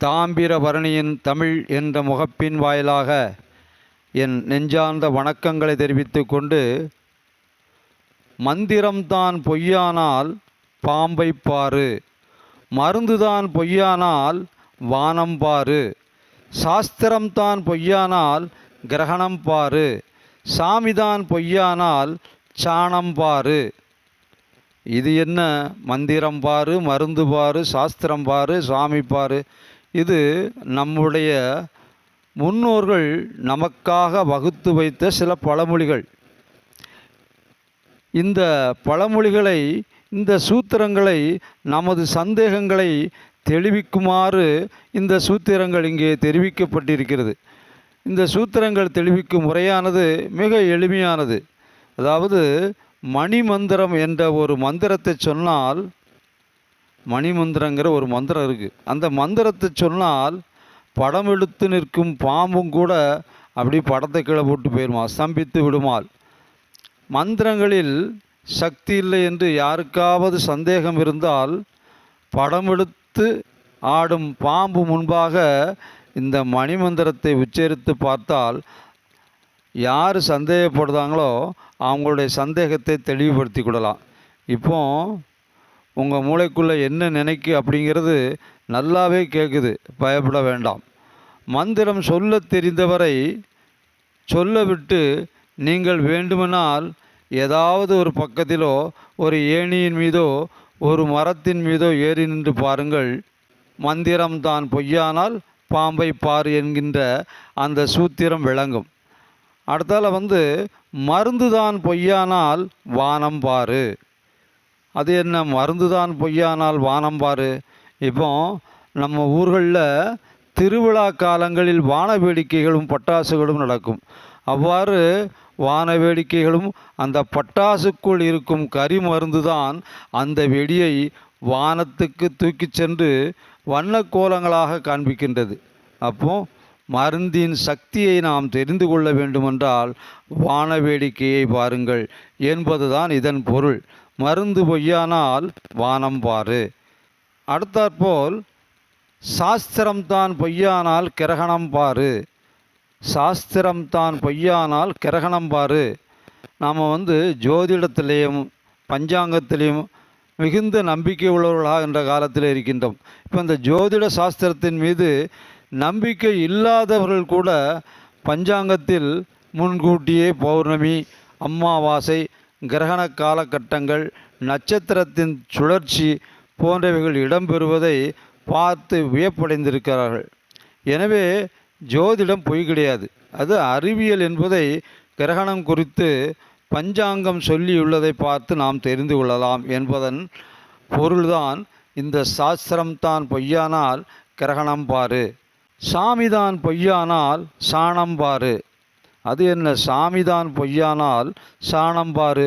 தாம்பிரபரணியின் தமிழ் என்ற முகப்பின் வாயிலாக என் நெஞ்சார்ந்த வணக்கங்களை தெரிவித்து கொண்டு மந்திரம்தான் பொய்யானால் பாம்பை பாரு மருந்துதான் பொய்யானால் வானம் பாரு சாஸ்திரம்தான் பொய்யானால் கிரகணம் பாரு சாமிதான் பொய்யானால் சாணம் பாரு. இது என்ன? மந்திரம் பாரு மருந்து பாரு சாஸ்திரம் பாரு சாமி பாரு. இது நம்முடைய முன்னோர்கள் நமக்காக வகுத்து வைத்த சில பழமொழிகள். இந்த பழமொழிகளை இந்த சூத்திரங்களை நமது சந்தேகங்களை தெளிவிக்குமாறு இந்த சூத்திரங்கள் இங்கே தெரிவிக்கப்பட்டிருக்கிறது. இந்த சூத்திரங்கள் தெளிவிக்கும் முறையானது மிக எளிமையானது. அதாவது மணி மந்திரம் என்ற ஒரு மந்திரத்தை சொன்னால் மணிமந்திரங்கிற ஒரு மந்திரம் இருக்குது அந்த மந்திரத்தை சொன்னால் படம் எடுத்து நிற்கும் பாம்பும் கூட அப்படி படத்தை கீழே போட்டு போயிடுமா ஸ்தம்பித்து விடுமாள் மந்திரங்களில் சக்தி இல்லை என்று யாருக்காவது சந்தேகம் இருந்தால் படம் எடுத்து ஆடும் பாம்பு முன்பாக இந்த மணிமந்திரத்தை உச்சரித்து பார்த்தால் யார் சந்தேகப்படுதாங்களோ அவங்களுடைய சந்தேகத்தை தெளிவுபடுத்தி கொள்ளலாம். இப்போ உங்கள் மூளைக்குள்ளே என்ன நினைக்கு அப்படிங்கிறது நல்லாவே கேட்குது பயப்பட வேண்டாம். மந்திரம் சொல்ல தெரிந்தவரை சொல்ல விட்டு நீங்கள் வேண்டுமானால் ஏதாவது ஒரு பக்கத்திலோ ஒரு ஏணியின் மீதோ ஒரு மரத்தின் மீதோ ஏறி நின்று பாருங்கள். மந்திரம் தான் பொய்யானால் பாம்பை பார் என்கின்ற அந்த சூத்திரம் விளங்கும். அடுத்தால வந்து மருந்து தான் பொய்யானால் வானம் பாரு. அது என்ன மருந்து தான் பொய்யானால் வானம் பாரு. இப்போ நம்ம ஊர்களில் திருவிழா காலங்களில் வான வேடிக்கைகளும் பட்டாசுகளும் நடக்கும். அவ்வாறு வான வேடிக்கைகளும் அந்த பட்டாசுக்குள் இருக்கும் கரி மருந்து தான் அந்த வெடியை வானத்துக்கு தூக்கிச் சென்று வண்ண கோலங்களாக காண்பிக்கின்றது. அப்போ மருந்தின் சக்தியை நாம் தெரிந்து கொள்ள வேண்டுமென்றால் வான வேடிக்கையை பாருங்கள் என்பதுதான் இதன் பொருள். மருந்து பொய்யானால் வானம் பாரு அடுத்தாற்போல் சாஸ்திரம்தான் பொய்யானால் கிரகணம் பாரு சாஸ்திரம்தான் பொய்யானால் கிரகணம் பாரு நாம் வந்து ஜோதிடத்திலேயும் பஞ்சாங்கத்திலையும் மிகுந்த நம்பிக்கை உள்ளவர்களாக என்ற காலத்தில் இருக்கின்றோம். இப்போ இந்த ஜோதிட சாஸ்திரத்தின் மீது நம்பிக்கை இல்லாதவர்கள் கூட பஞ்சாங்கத்தில் முன்கூட்டியே பௌர்ணமி அம்மாவாசை கிரகண காலகட்டங்கள் நட்சத்திரத்தின் சுழற்சி போன்றவைகள் இடம்பெறுவதை பார்த்து வியப்படைந்திருக்கிறார்கள். எனவே ஜோதிடம் பொய் கிடையாது. அது அறிவியல் என்பதை கிரகணம் குறித்து பஞ்சாங்கம் சொல்லியுள்ளதை பார்த்து நாம் தெரிந்து கொள்ளலாம் என்பதன் பொருள்தான் இந்த சாஸ்திரம்தான் பொய்யானால் கிரகணம் பாரு. சாமிதான் பொய்யானால் சாணம் பாரு. அது என்ன சாமிதான் பொய்யானால் சாணம் பாரு.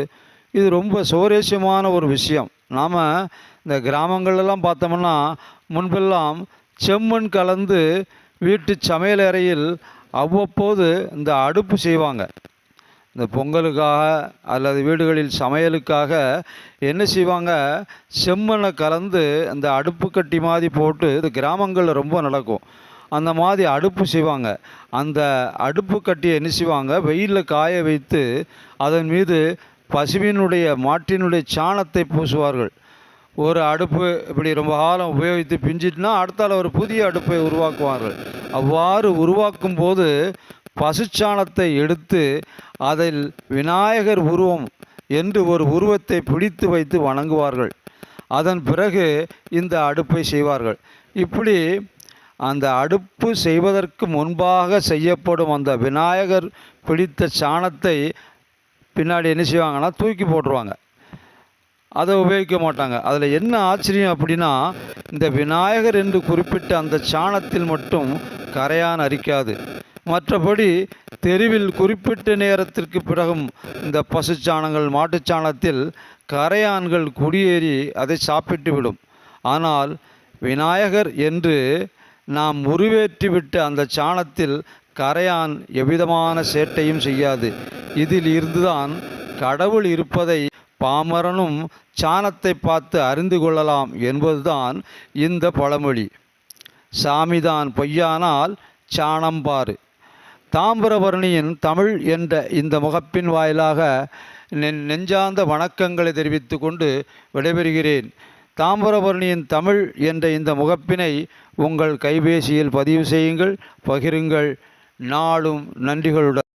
இது ரொம்ப சுவாரஸ்யமான ஒரு விஷயம். நாம் இந்த கிராமங்கள்லாம் பார்த்தோம்னா முன்பெல்லாம் செம்மண் கலந்து வீட்டு சமையலறையில் அவ்வப்போது இந்த அடுப்பு செய்வாங்க. இந்த பொங்கலுக்காக அல்லது வீடுகளில் சமையலுக்காக என்ன செய்வாங்க? செம்மண்ணை கலந்து அந்த அடுப்பு கட்டி மாதிரி போட்டு இது கிராமங்களில் ரொம்ப நடக்கும். அந்த மாதிரி அடுப்பு செய்வாங்க. அந்த அடுப்பு கட்டியை என்ன செய்வாங்க? வெயிலில் காய வைத்து அதன் மீது பசுவினுடைய மாட்டினுடைய சாணத்தை பூசுவார்கள். ஒரு அடுப்பு இப்படி ரொம்ப காலம் உபயோகித்து பிஞ்சிட்டுனா அடுத்தால ஒரு புதிய அடுப்பை உருவாக்குவார்கள். அவ்வாறு உருவாக்கும் போது பசுச்சாணத்தை எடுத்து அதில் விநாயகர் உருவம் என்று ஒரு உருவத்தை பிடித்து வைத்து வணங்குவார்கள். அதன் பிறகு இந்த அடுப்பை செய்வார்கள். இப்படி அந்த அடுப்பு செய்வதற்கு முன்பாக செய்யப்படும் அந்த விநாயகர் பிடித்த சாணத்தை பின்னாடி என்ன செய்வாங்கன்னா தூக்கி போட்டுருவாங்க. அதை உபயோகிக்க மாட்டாங்க. அதில் என்ன ஆச்சரியம் அப்படின்னா இந்த விநாயகர் என்று குறிப்பிட்ட அந்த சாணத்தில் மட்டும் கரையான் அரிக்காது. மற்றபடி தெருவில் குறிப்பிட்ட நேரத்திற்கு பிறகும் இந்த பசுச்சாணங்கள் மாட்டுச்சாணத்தில் கரையான்கள் குடியேறி அதை சாப்பிட்டு விடும் ஆனால் விநாயகர் என்று நாம் உருவேற்றிவிட்ட அந்த சாணத்தில் கரையான் எவ்விதமான சேட்டையும் செய்யாது. இதில் இருந்துதான் கடவுள் இருப்பதை பாமரனும் சாணத்தை பார்த்து அறிந்து கொள்ளலாம் என்பதுதான் இந்த பழமொழி. சாமிதான் பொய்யானால் சாணம் பாரு தாம்பரவர்ணியின் தமிழ் என்ற இந்த முகப்பின் வாயிலாக நெ- நெஞ்சார்ந்த வணக்கங்களை தெரிவித்து கொண்டு விடைபெறுகிறேன். தாமிரபரணியின் தமிழ் என்ற இந்த முகப்பினை உங்கள் கைபேசியில் பதிவு செய்யுங்கள் பகிருங்கள். நாளும் நன்றிகளுடன்.